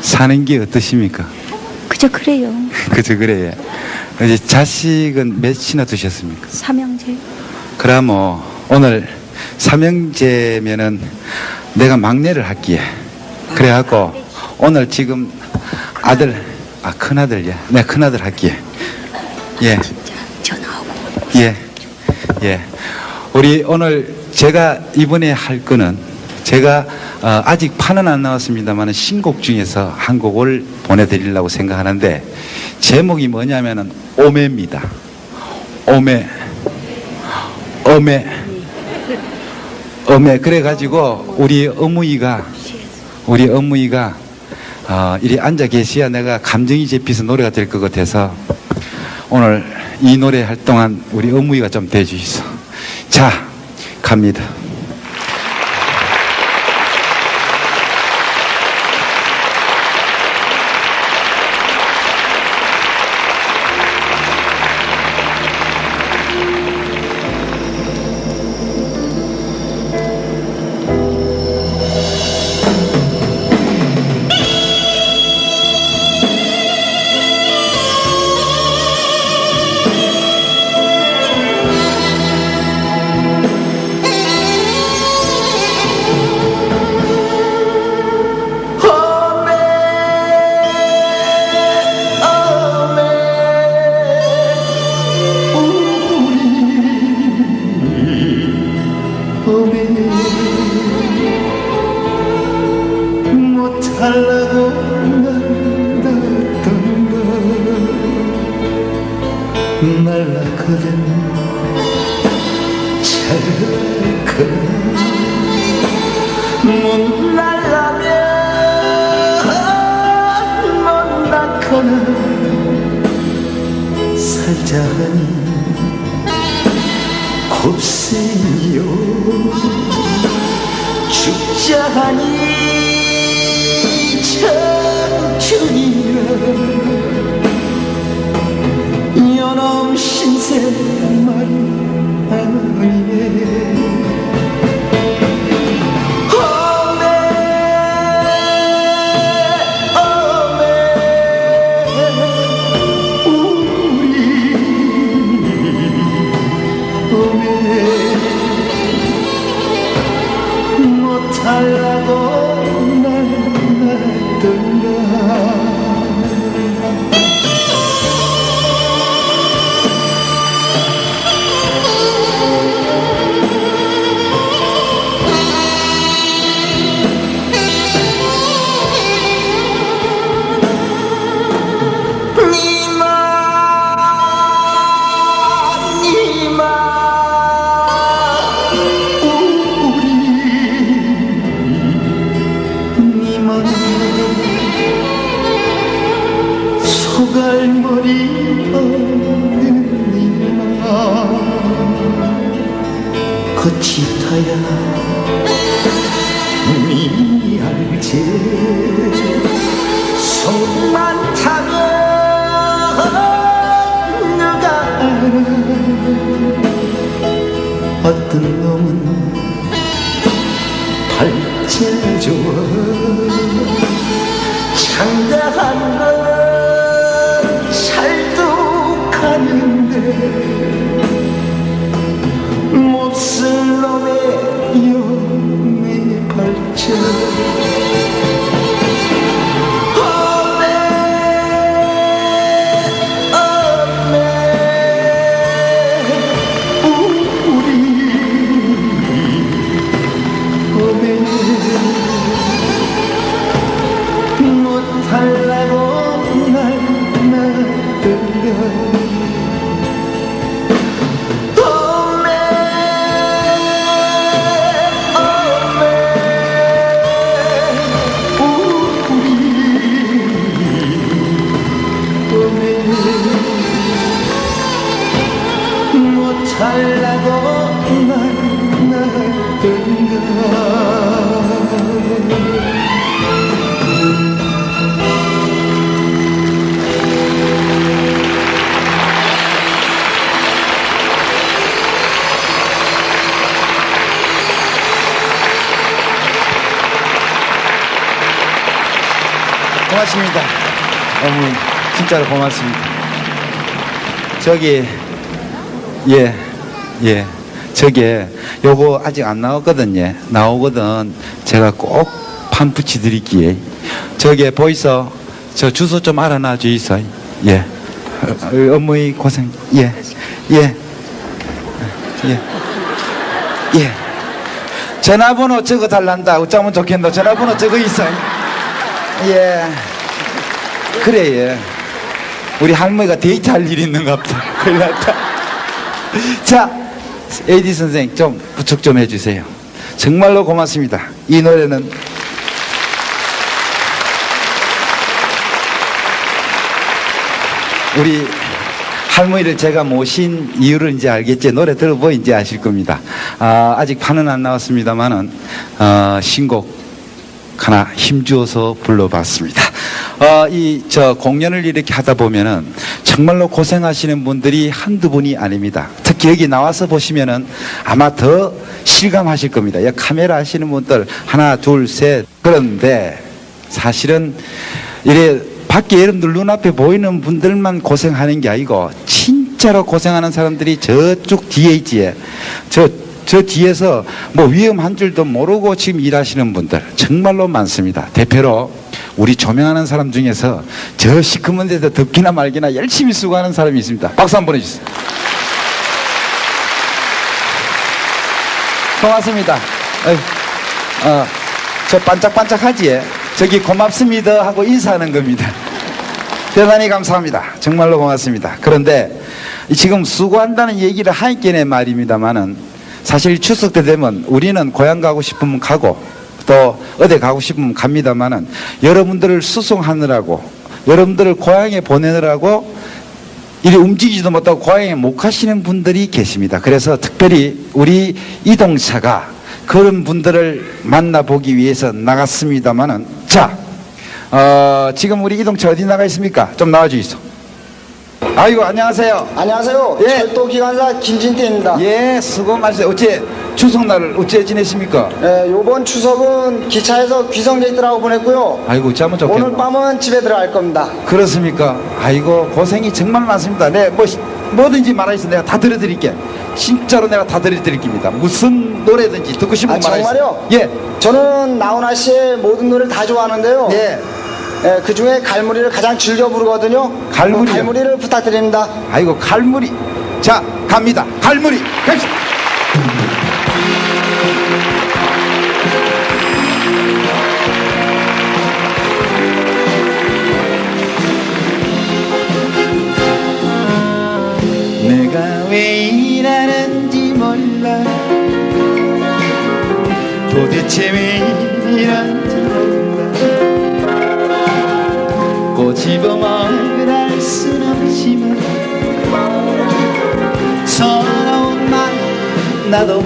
사는 게 어떠십니까? 그저 그래요. 그저 그래요. 이제 자식은 몇이나 두셨습니까? 삼형제. 그럼 뭐 오늘 삼형제면은 내가 막내를 할게. 그래갖고 오늘 지금 아들 아 큰아들 예. 내가 큰아들 할게. 예. 전화하고. 예. 예. 우리 오늘 제가 이번에 할 거는 제가 어, 아직 판은 안 나왔습니다만 신곡 중에서 한 곡을 보내드리려고 생각하는데 제목이 뭐냐면은 오매입니다. 오매. 오매. 오매. 그래가지고 우리 어머니가 우리 어머니가 어, 이리 앉아 계셔야 내가 감정이 잡혀서 노래가 될 것 같아서 오늘 이 노래 할 동안 우리 어머니가 좀 대주시소. 자, 갑니다. 날라거든 잘가 못 날라면 못 낳거나 살자하니 곱세요. 죽자하니 못하려 거치 타야 니 알지 손만 타면 누가. 알아 어떤 놈은 팔자 좋아 고맙습니다. 어머니, 진짜로 고맙습니다. 저기, 예, 예. 저게, 요거 아직 안 나왔거든요. 나오거든. 제가 꼭 판 붙여드릴게요. 저게 보이소? 저 주소 좀 알아놔 주이소. 예. 어, 어머니 고생, 예, 예, 예, 예. 전화번호 적어 달란다. 어쩌면 좋겠노. 전화번호 적어 있어. 예. 그래, 예. 우리 할머니가 데이트할 일이 있는가 보다. 큰일 났다. 자, AD 선생 좀 부축 좀 해주세요. 정말로 고맙습니다. 이 노래는 우리 할머니를 제가 모신 이유를 이제 알겠지. 노래 들어보면 이제 아실 겁니다. 아, 아직 판은 안 나왔습니다만은, 어, 신곡 하나 힘주어서 불러봤습니다. 어, 이, 저, 공연을 이렇게 하다 보면은 정말로 고생하시는 분들이 한두 분이 아닙니다. 특히 여기 나와서 보시면은 아마 더 실감하실 겁니다. 야, 카메라 하시는 분들 하나, 둘, 셋. 그런데 사실은 이래 밖에 여러분들 눈앞에 보이는 분들만 고생하는 게 아니고 진짜로 고생하는 사람들이 저쪽 있지에 저, 저 뒤에서 뭐 위험한 줄도 모르고 지금 일하시는 분들 정말로 많습니다. 대표로 우리 조명하는 사람 중에서 저 시커먼 데서 덥기나 말기나 열심히 수고하는 사람이 있습니다. 박수 한번 보내주세요. 고맙습니다. 어, 저 반짝반짝하지? 저기 고맙습니다 하고 인사하는 겁니다. 대단히 감사합니다. 정말로 고맙습니다. 그런데 이 지금 수고한다는 얘기를 하니까 말입니다만은 사실 추석 때 되면 우리는 고향 가고 싶으면 가고 또 어디 가고 싶으면 갑니다만은 여러분들을 수송하느라고 여러분들을 고향에 보내느라고 이리 움직이지도 못하고 고향에 못 가시는 분들이 계십니다. 그래서 특별히 우리 이동차가 그런 분들을 만나보기 위해서 나갔습니다만은 자, 어, 지금 우리 이동차 어디 나가 있습니까? 좀 나와 주이소. 아이고 안녕하세요. 안녕하세요. 예. 철도 기관사 김진태입니다. 예, 수고 많으세요. 어째 추석날 어째 지내십니까? 예, 요번 추석은 기차에서 귀성제이들하고 보냈고요. 아이고 잠은 좋겠네. 오늘 밤은 집에 들어갈 겁니다. 그렇습니까? 아이고 고생이 정말 많습니다. 네, 뭐 시- 뭐든지 말하셔서 내가 다 들어드릴게. 진짜로 내가 다 들어드릴 겁니다. 무슨 노래든지 듣고 싶은 아, 거 말하세요. 정말요? 예, 저는 나훈아 씨의 모든 노래를 다 좋아하는데요. 예. 예, 그 중에 갈무리를 가장 즐겨 부르거든요. 갈무리요? 그 갈무리를 부탁드립니다. 아이고 갈무리. 자 갑니다. 갈무리 갑시다. 내가 왜 일하는지 몰라 도대체 왜 꼬집어 말할 순 없지만 서러운 말 나도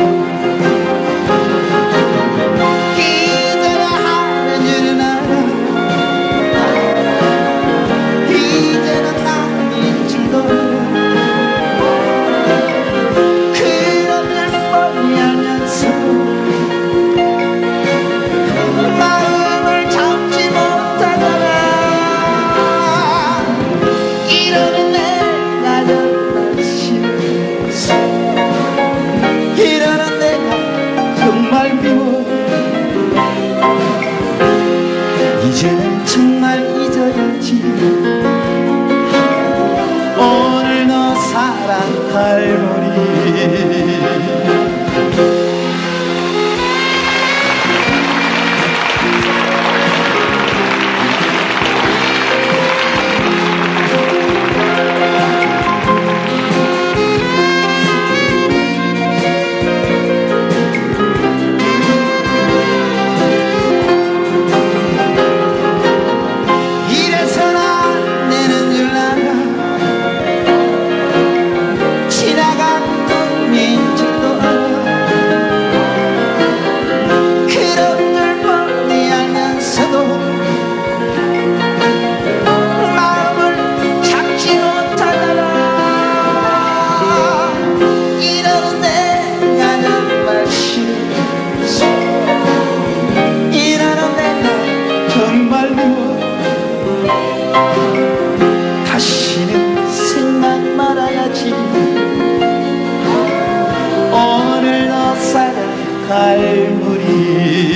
갈무리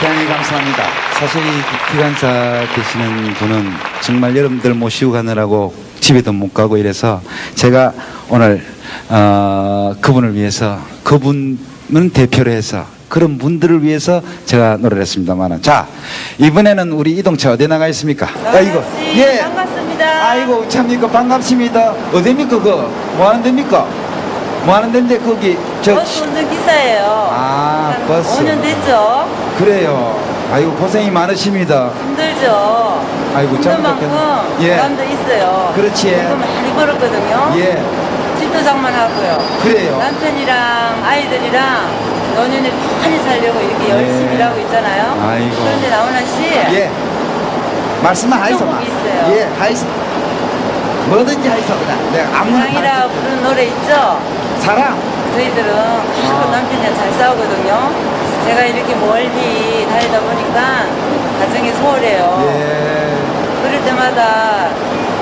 대단히 감사합니다. 사실 기간차 되시는 분은 정말 여러분들 모시고 가느라고 집에도 못 가고 이래서 제가 오늘 어, 그분을 위해서 그분은 대표로 해서 그런 분들을 위해서 제가 노래를 했습니다만은 자 이번에는 우리 이동차 어디 나가 있습니까? 아이고 씨, 반갑습니다. 아이고 참니까 반갑습니다. 어디입니까 그? 뭐 하는 데입니까? 뭐 하는 데인데 거기 저 버스 운전 기사예요. 아, 한 버스. 5년 됐죠. 그래요. 아이고 고생이 많으십니다. 힘들죠. 아이고, 힘든 만큼. 예. 보람도 있어요. 그렇지. 돈 많이 벌었거든요. 예, 집도 장만하고요. 그래요. 남편이랑 아이들이랑 노년에 많이 살려고 이렇게 열심히 예. 일하고 있잖아요. 아이고. 그런데 나훈아 씨, 예. 말씀만 하이소마. 있어요. 예, 하이소. 뭐든지 하이소 그냥. 내가 아무나 사랑이라 다 부르는 노래 있죠? 사랑. 저희들은 가끔 남편이랑 잘 싸우거든요. 제가 이렇게 멀리 다니다 보니까 가정이 소홀해요. 예. 그럴 때마다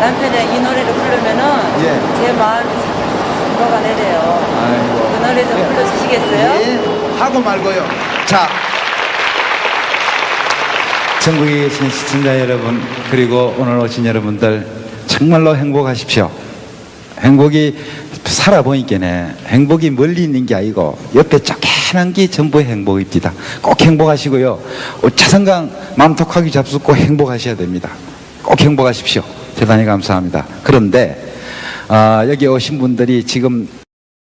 남편이 이 노래를 부르면은 예. 제 마음이 싹 녹아내려요. 아이고. 그 노래 좀 예. 불러주시겠어요? 예. 하고 말고요. 자. 전국에 계신 시청자 여러분, 그리고 오늘 오신 여러분들, 정말로 행복하십시오. 행복이 살아보니까네, 행복이 멀리 있는 게 아니고, 옆에 쪼개난 게 전부 행복입니다. 꼭 행복하시고요. 자성강 마음톡하게 잡수고 행복하셔야 됩니다. 꼭 행복하십시오. 대단히 감사합니다. 그런데, 아, 여기 오신 분들이 지금